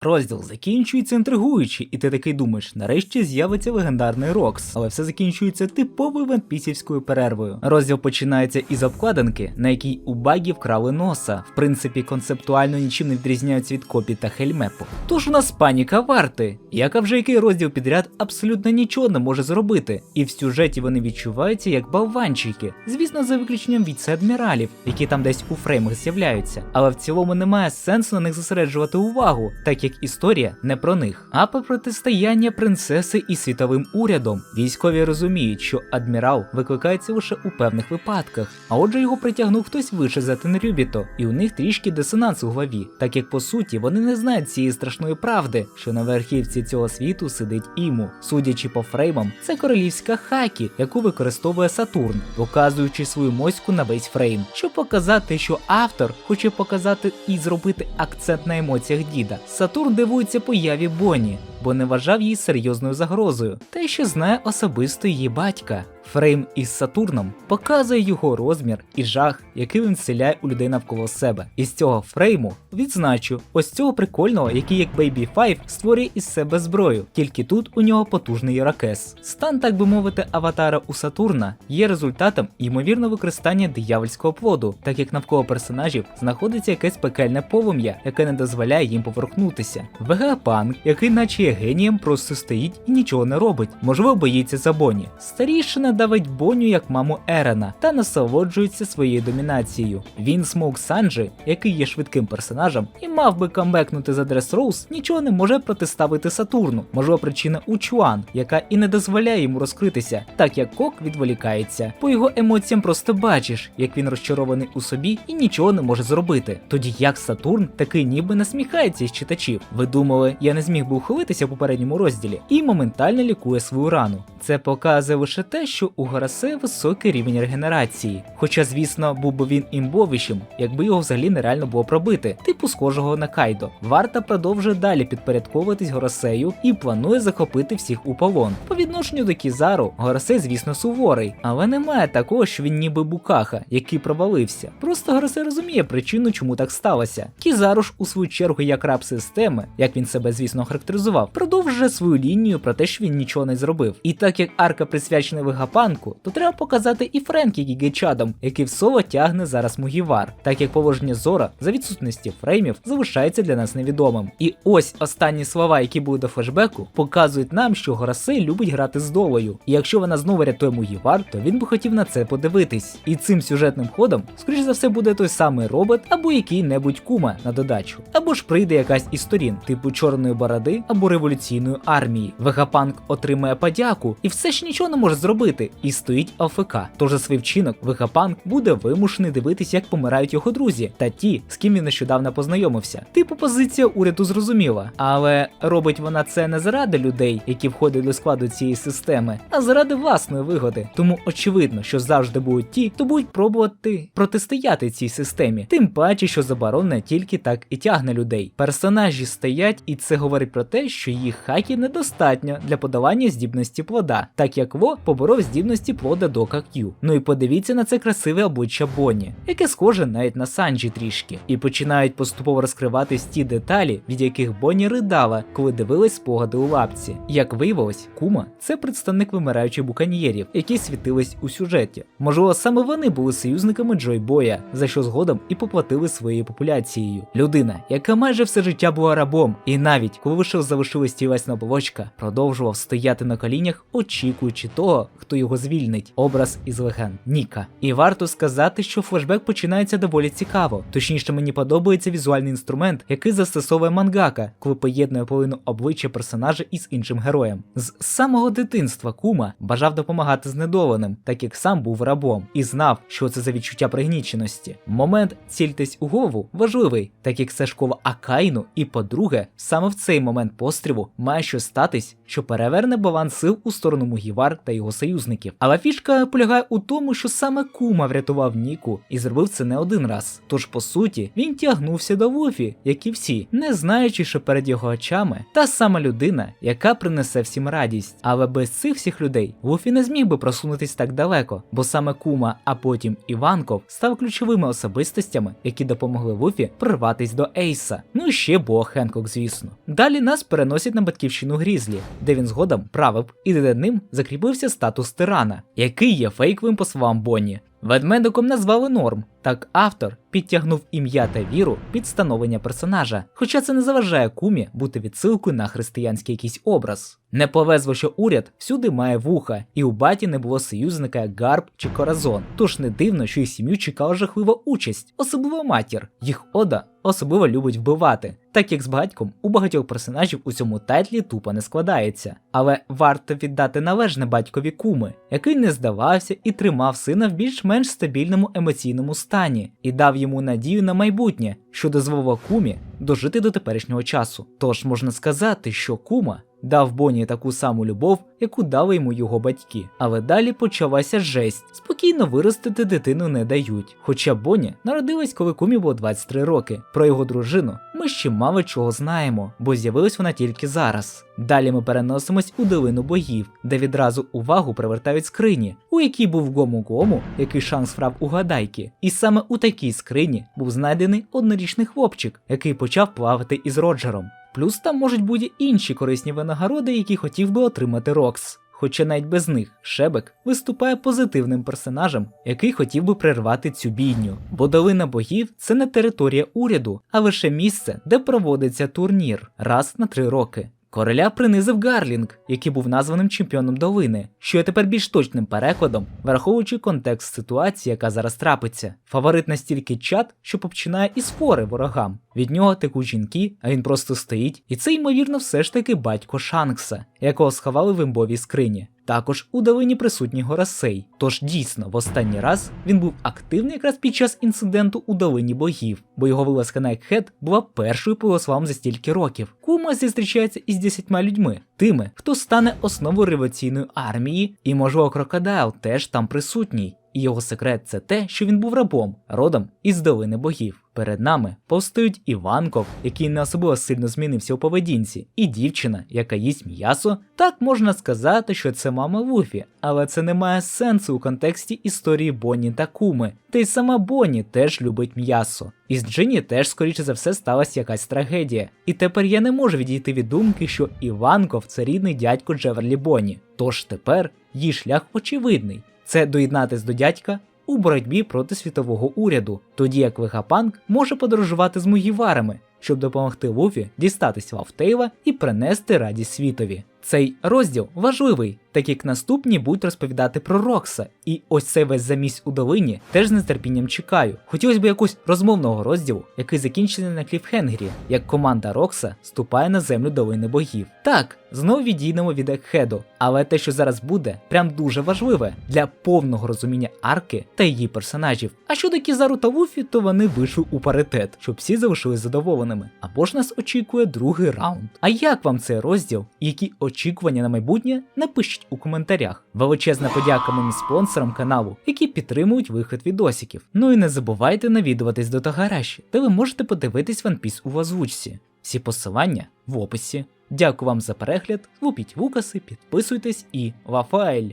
Розділ закінчується інтригуючи, і ти такий думаєш, нарешті з'явиться легендарний Рокс, але все закінчується типовою ванпісівською перервою. Розділ починається із обкладинки, на якій у багі вкрали носа. В принципі, концептуально нічим не відрізняються від копі та хельмепу. Тож у нас паніка варти, яка вже який розділ підряд абсолютно нічого не може зробити, і в сюжеті вони відчуваються як болванчики, звісно, за виключенням віце-адміралів, які там десь у фреймах з'являються. Але в цілому немає сенсу на них зосереджувати увагу, так як історія не про них, а про протистояння принцеси і світовим урядом. Військові розуміють, що адмірал викликається лише у певних випадках, а отже його притягнув хтось вище за Тенрюбіто, і у них трішки дисонанс у голові, так як по суті вони не знають цієї страшної правди, що на верхівці цього світу сидить іму. Судячи по фреймам, це королівська хакі, яку використовує Сатурн, показуючи свою моську на весь фрейм, щоб показати, що автор хоче показати і зробити акцент на емоціях діда. Сатурн дивується появі Бонні, бо не вважав її серйозною загрозою, та й ще знає особисто її батька. Фрейм із Сатурном показує його розмір і жах, який він вселяє у людей навколо себе. Із цього фрейму відзначу ось цього прикольного, який як Baby 5 створює із себе зброю, тільки тут у нього потужний Іракес. Стан, так би мовити, аватара у Сатурна є результатом ймовірного використання диявольського плоду, так як навколо персонажів знаходиться якесь пекельне полум'я, яке не дозволяє їм поверхнутися. Вегапанк, який наче є генієм, просто стоїть і нічого не робить, можливо, боїться за Бонні. Старішина давить Боню як маму Ерена та насолоджується своєю домінацією. Він Смоук Санджі, який є швидким персонажем і мав би камбекнути за Дрес Роуз, нічого не може протиставити Сатурну. Можливо, причина у Чуан, яка і не дозволяє йому розкритися, так як Кок відволікається. По його емоціям просто бачиш, як він розчарований у собі і нічого не може зробити. Тоді як Сатурн такий ніби насміхається із читачів. Ви думали, я не зміг би ухилитися в попередньому розділі і моментально лікує свою рану. Це показує лише те, що у Гарасе високий рівень регенерації. Хоча, звісно, був би він імбовищем, якби його взагалі нереально було пробити, типу схожого на Кайдо. Варта продовжує далі підпорядковуватись Горосею і планує захопити всіх у полон. По відношенню до Кізару, Горосей, звісно, суворий, але немає такого, що він ніби букаха, який провалився. Просто Горосей розуміє причину, чому так сталося. Кізару ж у свою чергу, як раб системи, як він себе, звісно, характеризував, продовжує свою лінію про те, що він нічого не зробив. І так як арка присвячена Вегапанку, то треба показати і Френкі Гігечадом, який в соло тягне зараз Мугівар, так як положення Зора за відсутності фреймів залишається для нас невідомим. І ось останні слова, які були до флешбеку, показують нам, що Горасей любить грати з долею. І якщо вона знову рятує Мугівар, то він би хотів на це подивитись. І цим сюжетним ходом, скоріш за все, буде той самий робот або який-небудь кума на додачу. Або ж прийде якась із сторін, типу чорної бороди або революційної армії. Вегапанк отримає подяку і все ж нічого не може зробити, і стоїть АФК. Тож за свій вчинок Вегапанк буде вимушений дивитись, як помирають його друзі та ті, з ким він нещодавно познайомився. Типу позиція уряду зрозуміла, але робить вона це не заради людей, які входять до складу цієї системи, а заради власної вигоди. Тому очевидно, що завжди будуть ті, хто будуть пробувати протистояти цій системі. Тим паче, що заборонена тільки так і тягне людей. Персонажі стоять, і це говорить про те, що їх хакі недостатньо для подавання здібності плода, так як Во поборов здібності плода до Как'ю. Ну і подивіться на це красиве обличчя Бонні, яке схоже навіть на Санджі трішки, і починають поступово розкриватись ті деталі, від яких Бонні ридала, коли дивилась спогади у лапці. Як виявилось, Кума це представник вимираючих буканьєрів, які світились у сюжеті. Можливо, саме вони були союзниками Джой Боя, за що згодом і поплатили своєю популяцією. Людина, яка майже все життя була рабом, і навіть коли вийшов залишилась тілесна оболочка, продовжував стояти на колінях, очікуючи того, хто його звільнить. Образ із легенд Ніка. І варто сказати, що флешбек починається доволі цікаво. Точніше, мені подобається візуальний інструмент, який застосовує мангака, коли поєднує половину обличчя персонажа із іншим героєм. З самого дитинства Кума бажав допомагати знедоленим, так як сам був рабом, і знав, що це за відчуття пригніченості. Момент цільтесь у голову важливий, так як це школа Акайну, і по-друге, саме в цей момент пострілу має щось статись, що переверне баланс сил у сторону Мугівар та його союзників. Союзників. Але фішка полягає у тому, що саме Кума врятував Ніку і зробив це не один раз. Тож, по суті, він тягнувся до Вуфі, як і всі, не знаючи, що перед його очами та сама людина, яка принесе всім радість. Але без цих всіх людей Вуфі не зміг би просунутись так далеко, бо саме Кума, а потім Іванков став ключовими особистостями, які допомогли Вуфі прорватись до Ейса. Ну і ще Бо Хенкок, звісно. Далі нас переносять на батьківщину Грізлі, де він згодом правив і де ним закріпився статус тирана, який є фейковим по словам Бонні. Ведмедиком назвали норм, так автор підтягнув ім'я та віру під становлення персонажа, хоча це не заважає кумі бути відсилкою на християнський якийсь образ. Не повезло, що уряд всюди має вуха, і у баті не було союзника як Гарб чи Коразон. Тож не дивно, що їх сім'ю чекала жахлива участь, особливо матір. Їх ода особливо любить вбивати, так як з батьком у багатьох персонажів у цьому тайтлі тупо не складається. Але варто віддати належне батькові куми, який не здавався і тримав сина в більш-менш стабільному емоційному стані і дав йому надію на майбутнє, що дозволило кумі дожити до теперішнього часу. Тож можна сказати, що кума дав Боні таку саму любов, яку дали йому його батьки. Але далі почалася жесть. Спокійно виростити дитину не дають. Хоча Боні народилась, коли кумі було 23 роки. Про його дружину ми ще мало чого знаємо, бо з'явилась вона тільки зараз. Далі ми переносимось у долину богів, де відразу увагу привертають скрині, у якій був Гому Гому, який шанс врав у гадайки. І саме у такій скрині був знайдений однорічний хлопчик, який почав плавати із Роджером. Плюс там можуть бути інші корисні винагороди, які хотів би отримати Рокс. Хоча навіть без них Шебек виступає позитивним персонажем, який хотів би прервати цю бійню. Бо долина богів це не територія уряду, а лише місце, де проводиться турнір раз на три роки. Короля принизив Гарлінг, який був названим чемпіоном долини, що є тепер більш точним перекладом, враховуючи контекст ситуації, яка зараз трапиться. Фаворит настільки чат, що починає із фори ворогам. Від нього текуть жінки, а він просто стоїть, і це ймовірно все ж таки батько Шанкса, якого сховали в імбовій скрині. Також у долині присутній Горасей. Тож дійсно, в останній раз він був активний якраз під час інциденту у долині богів, бо його вилазка на Екхед була першою по словам за стільки років. Кума зустрічається із десятьма людьми, тими, хто стане основою революційної армії, і можливо крокодайл теж там присутній. І його секрет це те, що він був рабом, родом із долини богів. Перед нами повстають Іванков, який не особливо сильно змінився у поведінці, і дівчина, яка їсть м'ясо. Так можна сказати, що це мама Вуфі, але це не має сенсу у контексті історії Бонні та Куми. Та й сама Бонні теж любить м'ясо. І з Джині теж, скоріше за все, сталася якась трагедія. І тепер я не можу відійти від думки, що Іванков це рідний дядько Джеверлі Бонні. Тож тепер її шлях очевидний це доєднатись до дядька у боротьбі проти світового уряду, тоді як Вегапанк може подорожувати з Мугіварами, щоб допомогти Луфі дістатись Вавтейла і принести радість світові. Цей розділ важливий, так як наступні будуть розповідати про Рокса, і ось цей весь замість у долині теж з нетерпінням чекаю. Хотілося б якогось розмовного розділу, який закінчений на кліфхенгері, як команда Рокса ступає на землю долини богів. Так, знову відійдемо від Екхеду, але те, що зараз буде, прям дуже важливе для повного розуміння арки та її персонажів. А щодо Кізару та Луфі, то вони вийшли у паритет, щоб всі залишились задоволеними. Або ж нас очікує другий раунд. А як вам цей розділ? І які очікування на майбутнє? Напишіть у коментарях. Величезна подяка моїм спонсорам каналу, які підтримують вихід відосиків. Ну і не забувайте навідуватись до Тагараші, де ви можете подивитись Piece у озвучці. Всі посилання в описі. Дякую вам за перегляд, лупіть вукаси, підписуйтесь і Вафайль!